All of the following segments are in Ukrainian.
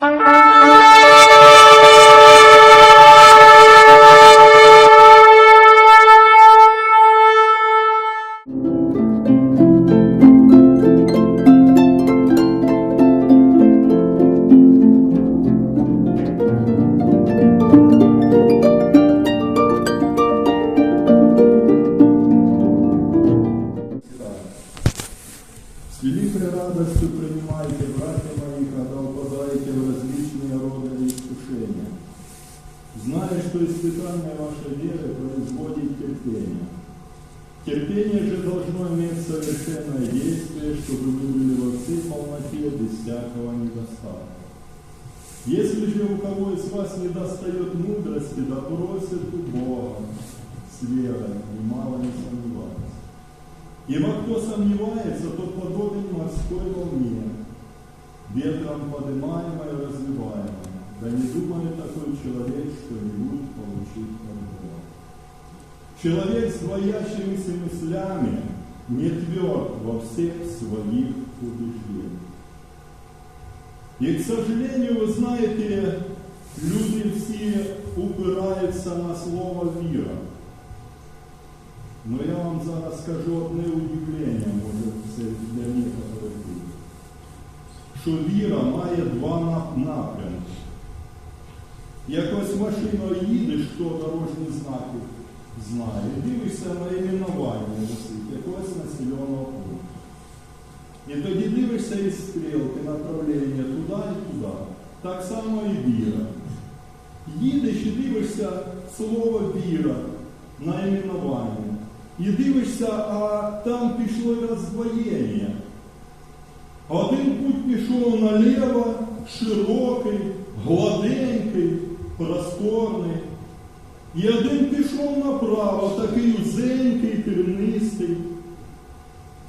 С Терпение же должно иметь совершенное действие, чтобы вы были во всей полноте без всякого недостатка. Если же у кого из вас не достает мудрости, да просит у Бога с верой и мало не сомневается. Ибо кто сомневается, тот подобен морской волне, ветром поднимаемой и развиваемой. Да не думает такой человек, что-нибудь получить от Бога. Человек с двоящимися мыслями не тверд во всех своих убеждениях. И, к сожалению, вы знаете, люди все упираются на слово «вера». Но я вам зараз скажу одне удивлення, може це для некоторих буде. Що віра має два нап- напрямки. Якось машиною їдеш, хто дорожні знаки знає, дивишся на іменування якогось населеного пункту. І тоді дивишся із стрілки направлення туди і туди. Так само і віра. Їдеш і дивишся слово віра на іменування. І дивишся, а там пішло роздвоєння. Один путь пішов наліво, широкий, гладенький, просторний. І один пішов направо, такий узенький, тернистий,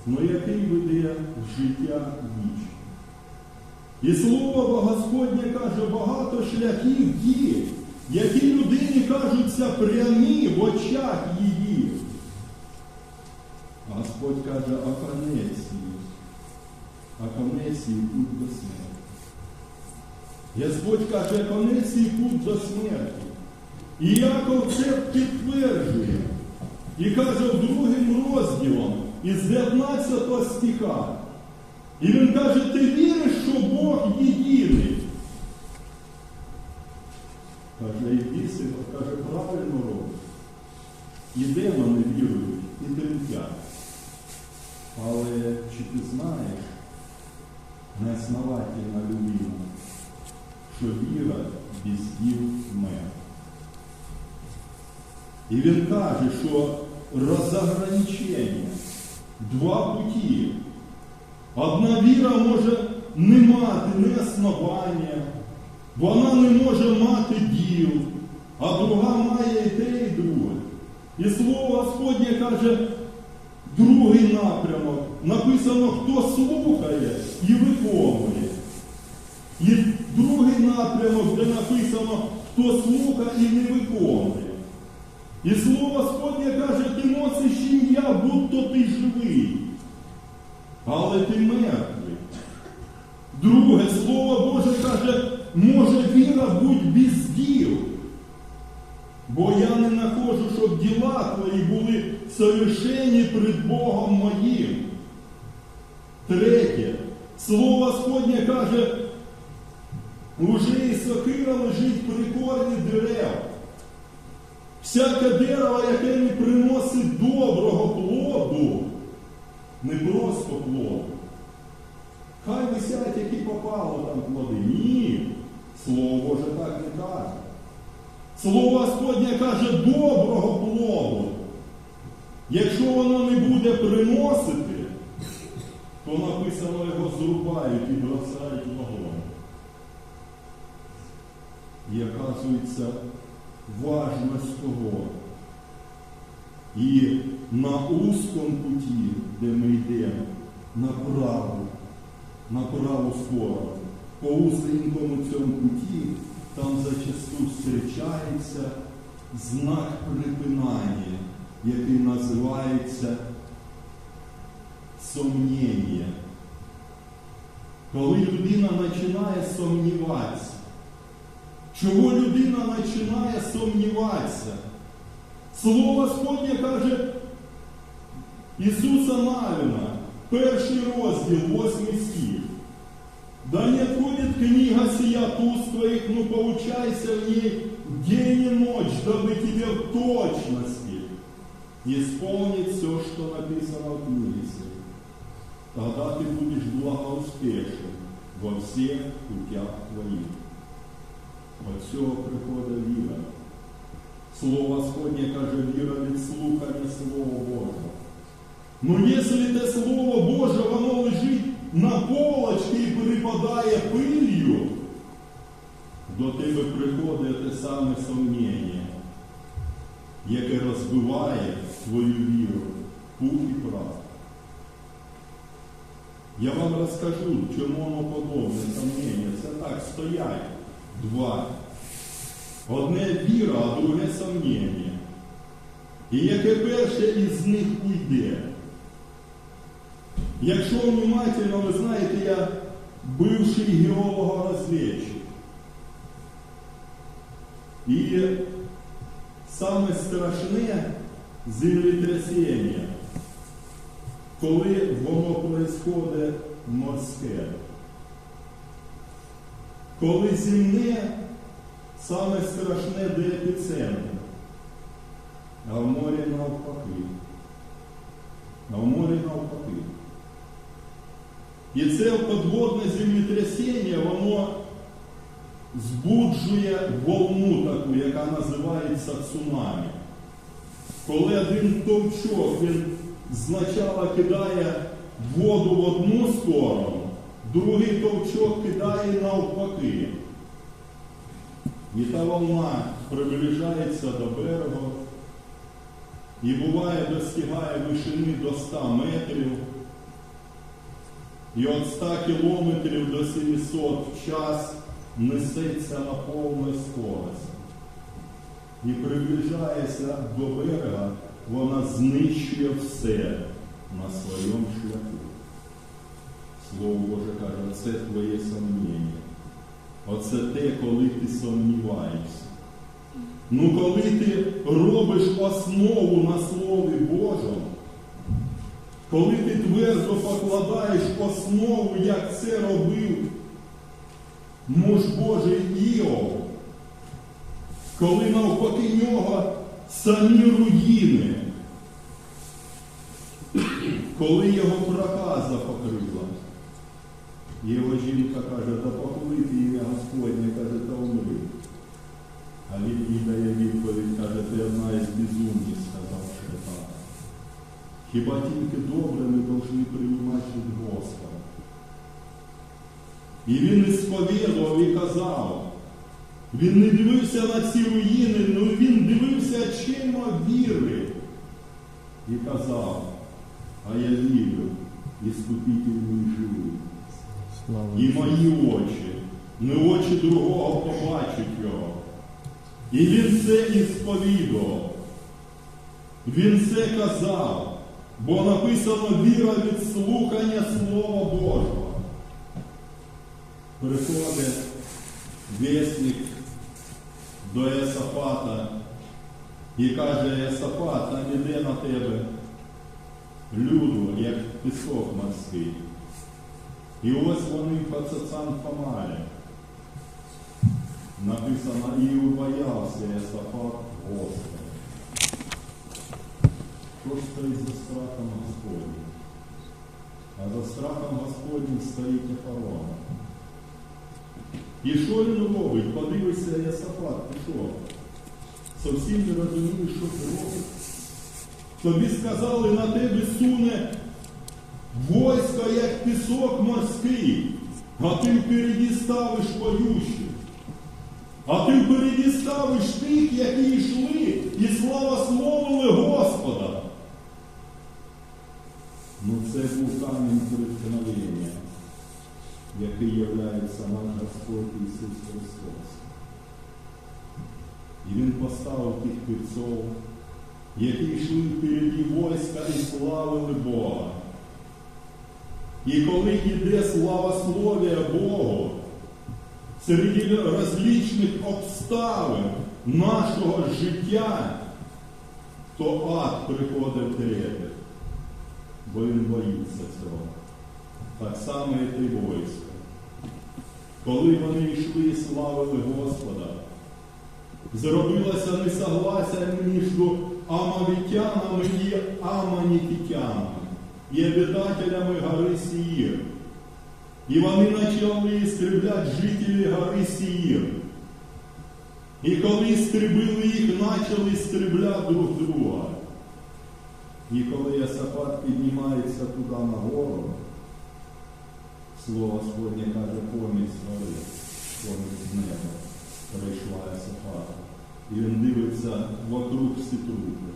но який веде в життя вічне. І слово Господнє каже, багато шляхів є, які людині кажуться прямі в очах її. Господь каже, а конець. А конець є путь до смерті. Господь каже, конець є путь до смерті. І Яков це підтверджує. І каже другим розділом із 19 стиха. І він каже, ти віриш, що Бог єдиний. Каже, і біси, каже, правильно робить. І демони вірують, і тремтять. Але чи ти знаєш, неосновательна людина, що віра без діл мертва? І він каже, що розограничення, два путі. Одна віра може не мати не основання, вона не може мати діл, а друга має і те, і друге. І слово Господнє каже, другий напрямок. Написано, хто слухає і виконує. І другий напрямок, де написано, хто слухає і не виконує. І слово Господнє каже, ти носиш ім'я, будто ти живий, але ти мертвий. Друге слово Боже каже, може віра бути без діл. Бо я не нахожу, щоб діла твої були совершені перед Богом моїм. Третє. Слово Господнє каже, уже і сокира лежить при корні дерев. Всяке дерево, яке не приносить доброго плоду, не просто плоду. Хай висять, які попало там плоди. Ні. Слово Боже так не каже. Слово Господнє каже доброго плоду. Якщо воно не буде приносити, то написано його зрубають і бросають вогонь. І оказується важність того. І на узкому путі, де ми йдемо, на праву, на праву сторону, по узенькому цьому путі, там зачасту зустрічається знак припинання, який називається сомнення. Коли людина починає сумніватися. Чого людина починає сумніватися? Слово Господнє каже Ісуса Навіна, перший розділ, восьмий стих. Да не отходит книга сия от уст твоих, но поучайся в ней день и ночь, дабы тебе в точности исполнить все, что написано в книге сей. Тогда ты будешь благоуспешен во всех путях твоих. От цього приходить віра. Слово Господнє каже, віра від слухання Слова Божого. Ну, якщо те Слово Боже, воно лежить на полочці і перепадає пилью, до тебе приходить те саме сумніння, яке розбиває твою віру, пух і прах. Я вам розкажу, чому воно подобне сумніння. Це так стоять два. Одне віра, а друге сумніння. І яке перше із них уйде. Якщо внимательно, ви знаєте, я бивший геолого-розвідчик. І саме страшне землетрясіння, коли воно происходить морське. Коли земне, саме страшне до епіцентру, а в морі навпаки. А в морі навпаки. І це подводне землетрясіння, воно збуджує волну таку, яка називається цунамі. Коли один товчок він спочатку кидає воду в одну сторону, другий товчок кидає навпаки. І та волна приближається до берегу і буває достигає вишини до 100 метрів. І від 100 кілометрів до 700 в час несеться на повній скорості. І приближається до берега, вона знищує все на своєму шляху. Слово Боже каже, це твоє сумніння. Оце те, коли ти сумніваєшся. Ну, коли ти робиш основу на Слові Божому, коли ти твердо покладаєш основу, як це робив муж Божий Іов, коли навпаки нього самі руїни, коли його проказа покрила, його жінка каже, да похвалити ім'я Господнє, каже, та умри. А він їй дає відповідь, каже, ти одна із безумних, сказавши так. Хіба тільки добре ми повинні приймати від Господа. І він не сповідував і казав. Він не дивився на ці руїни, але він дивився очима віри. І казав, а я вірю, і Іскупитель мій живий. Слава І мої очі, не очі другого побачать його. І він це і сповідував. Він це казав, бо написано віра від слухання Слова Божого. Приходить вісник до Есафата і каже, Есафат, там іде на тебе люду, як пісок морський. І ось вони по цацам помалі. Написано, і убоявся Есафат Господа. Що ж стоїть за страхом Господнім? А за страхом Господнім стоїть охорона. І що він робить? Подивися, Есафат, ти що? Зовсім не розумієш, що ти робиш. Тобі сказали, на тебе суне войско, як пісок морський, а ти впереді ставиш поющих. А ти впереді ставиш тих, які йшли і славословили Господа. Ну це був камінь преткновення, який являється наш Господь Ісус Христос. І Він поставив тих півцов, які йшли впереді войска і славили Бога. І коли йде славослов'я Богу, серед розлічних обставин нашого життя, то ад приходить трепет, бо він боїться цього. Так само і ти войсько. Коли вони йшли і славили Господа, зробилося несогласія між амавітянами і аманітянами, і обитателями гори Сіїр. І вони почали істрібляти жителів гори Сіїр. І коли істребили їх, почали істрібляти друг друга. І коли Ясапат піднімається туди на гору, Слово Господнє каже, помість гори, помість неба, прийшла Ясапата. І він дивиться вокруг трупи.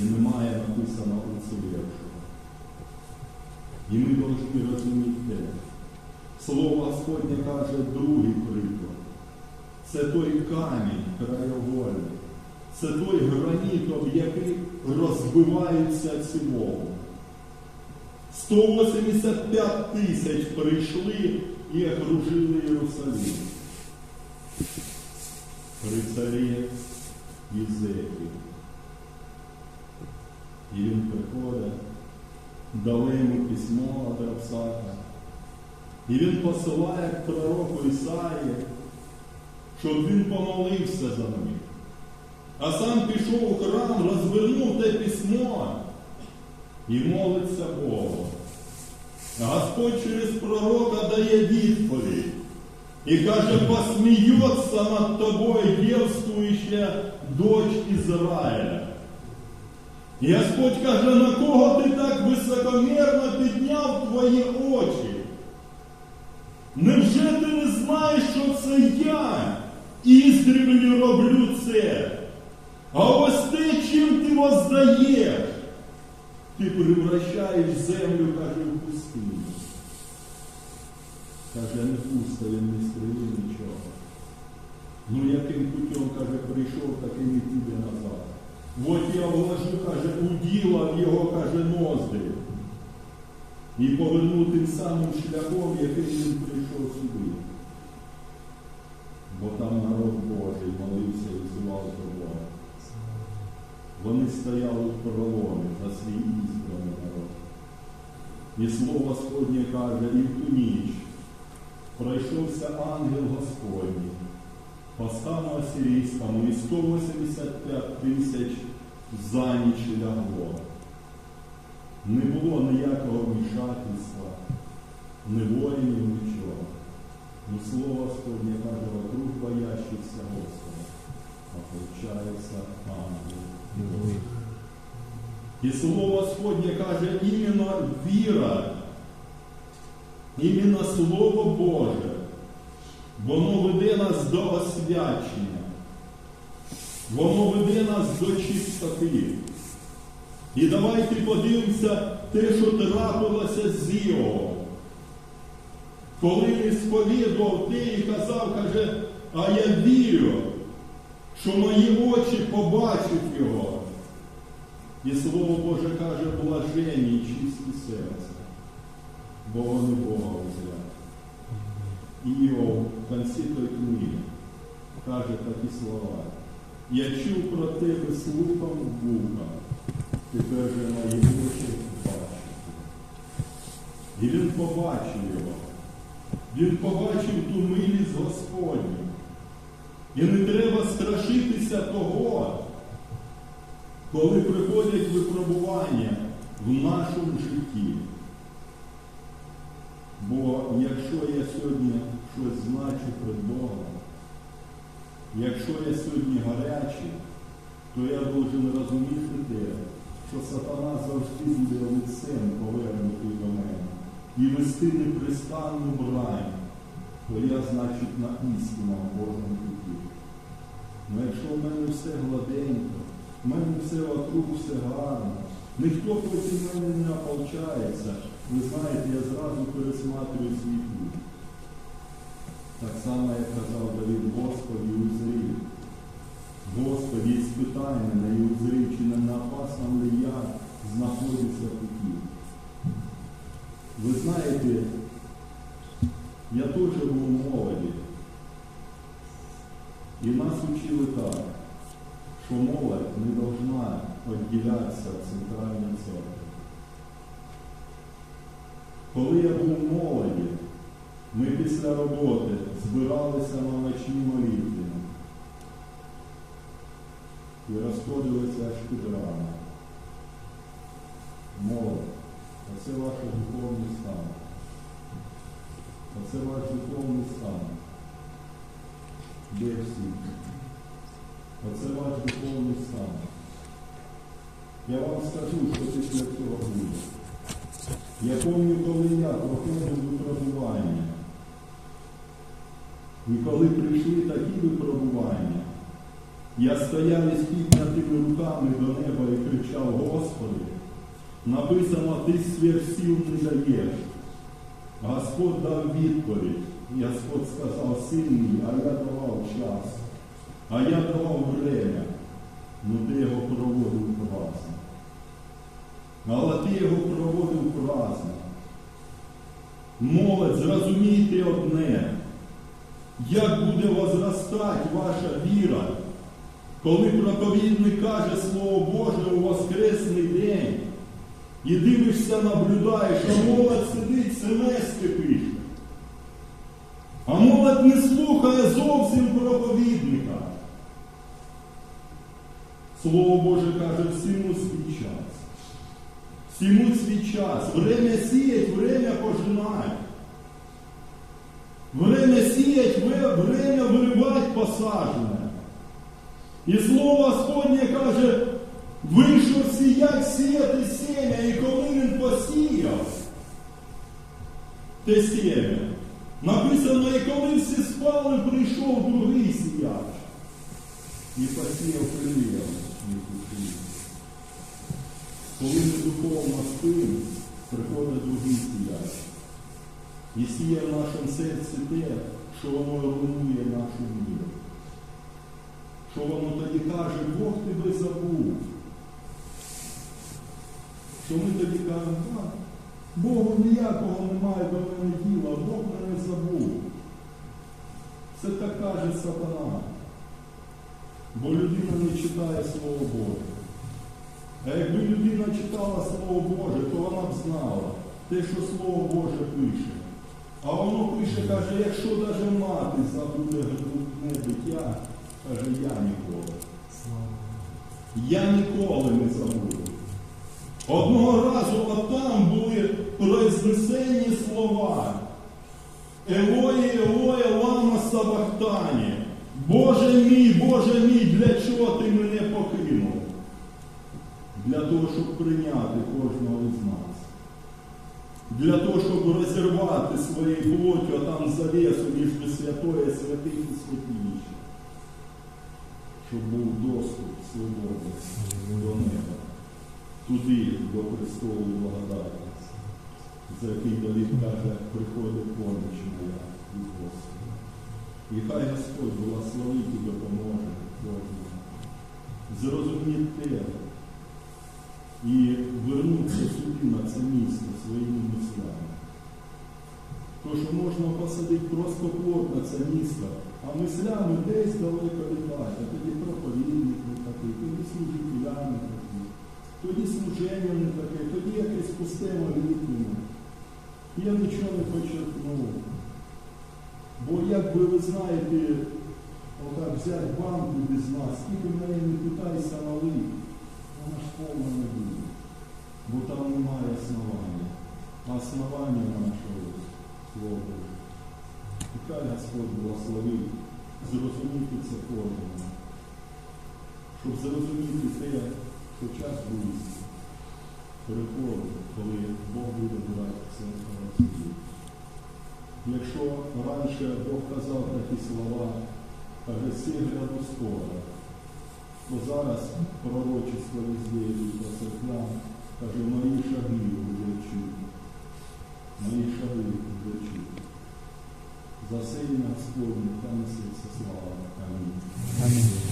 І немає написано уцілевшого. І ми повинні розуміти. Слово Господнє каже другий приклад. Це той камінь краєвольний. Це той граніт, об який розбиваються цілого. 185 тисяч прийшли і окружили Єрусалим. При царі Єзеків. І він приходить, дали йому письмо Равсака. І він посилає пророку Ісаї, щоб він помолився за них. А сам пішов у храм, розвернув те письмо і молиться Богу. Господь через пророка дає відповідь і каже, посміється над тобою дівствуюча дочь Ізраїля. Господь каже, на кого ти так високомірно підняв твої очі? Невже ти не знаєш, що це я іздрівлі роблю це? А ось те, чим ти воздаєш, ти превращаєш землю, каже, в пустиню. Каже, не пусто, він не стрілив нічого. Ну яким путем, каже, прийшов, таким і піде назад. От я вложу, каже, уділа в його, каже, ноздрі. І поверну тим самим шляхом, яким він прийшов сюди. Бо там народ Божий молився і взивав до Бога. Вони стояли в проломі за свій ізбраний народ. І слово Господнє каже, і в ту ніч пройшовся ангел Господній по стану Асирійському, і 185 тисяч за ніч лягло. Не було ніякого вмішательства, ні воїнів, нічого. Ну, слово Господнє каже, вокруг боящихся Господа, а получається ангел. І слово Господнє каже, іменно віра, іменно Слово Боже, воно веде нас до освячення, воно веде нас до чистоти. І давайте подивимося те, що трапилося з Іовом. Коли він сповідував те і казав, каже, а я вірю, що мої очі побачать його. І Слово Боже каже, блаженні і чисті серця, бо вони Бога узрять. Іов в кінці тої книги каже такі слова. Я чув про тебе слухом вуха, тепер же мої очі бачать. І він побачив його. Він побачив ту милість Господню. І не треба страшитися того, коли приходять випробування в нашому житті. Бо якщо я сьогодні значу перед Богом, якщо я сьогодні гарячий, то я должен розуміти те, що сатана завжди буде лицем повернутий до мене і вести непристанну брань, то я, значить, на істинному Божому путі. Ну якщо в мене все гладенько, в мене все вокруг, все гарно, ніхто проти мене не ополчається, ви знаєте, я зразу пересматрюю свій путь. Так само, як казав Давид, Господи, узрів. Господи, іспитай мене і узрів, чи не на опасному ли я знаходжуся в путі. Ви знаєте, я теж був молоді. І нас учили так, що молодь не должна відділятися від центральної церкви. Коли я був молоді, ми після роботи збиралися на ночні молитви і розходилися аж під рано. Молодь, оце ваш духовний стан. Оце ваш духовний стан. Де всі? Оце ваш духовний стан. Я вам скажу, що після цього буде. Я пам'ятаю, коли я проходив випробування. І коли прийшли такі випробування, я стояв із піднятими руками до неба і кричав, Господи, написано, ти сил не даєш. Господь дав відповідь. Господь сказав, син мій, а я давав час, а я давав время, ну ти його проводив праздно. Але ти його проводив праздно. Молодь, зрозумійте одне, як буде возростати ваша віра, коли проповідник каже Слово Боже у Воскресний день, і дивишся, наблюдаєш, а молодь сидить, семестри пише. А молодь не слухає зовсім проповідника. Слово Боже каже, всьому свій час. Всьому свій час. Время сіять, время пожинать. Время время виривать посажене. І слово Господнє каже, вийшов сіять, сіяти сем'я, і коли він посіяв, те сем'я. Написано, і коли всі спали, прийшов другий сіяч. І посіяв хліб. Коли ми духовно спим, приходить другий сіяч. І сіє в нашому серці те, що воно руйнує нашу віру. Що воно тоді каже, Бог тебе забув. Що ми тоді кажемо, так, Богу ніякого немає до мене діла, Бог мене забув. Це так каже сатана. Бо людина не читає Слово Боже. А якби людина читала Слово Боже, то вона б знала те, що Слово Боже пише. А воно пише, каже, якщо навіть мати забуде грудне дитя, каже, я ніколи. Я ніколи не забуду. Одного разу отам були произнесені слова. Елої, Елої, лама сабахтані. Боже мій, Боже мій, для чого ти мене покинув? Для того, щоб прийняти кожного із нас. Для того, щоб розірвати своєю плоттю там завесу між святої святих і святіших. Щоб був доступ свободи до неба. Туди, до престолу благодаті, за який Давид каже, приходить поміч моя від Господа. І хай Господь благословить і допоможе кожному. Зрозуміти те і вернутися сюди на це місце своїми мислями. То, що можна посадити просто плод на це місто, а мислями десь далеко літати, тоді проповідник не такий, тоді служителя не такі, тоді служення не таке, тоді якесь пусте молитвення. Я нічого не почерпнув. Бо як би ви знаєте, отак взяти банку без нас, скільки в неї не питайся налити, вона ж повна не буде. Бо там немає основання. А основання нашого Боже. І хай Господь благословить зрозуміти це кожному. Щоб зрозуміти те, що час близький. Переходить, коли Бог буде брати на суді. Якщо раніше Бог казав такі слова, каже, всі гряду скоро, то зараз пророчество везде йдуть по каже, мої шаги вже чути, Мої шаги вже чути. За сильна Господне, та несеться слава. Амінь. Амінь.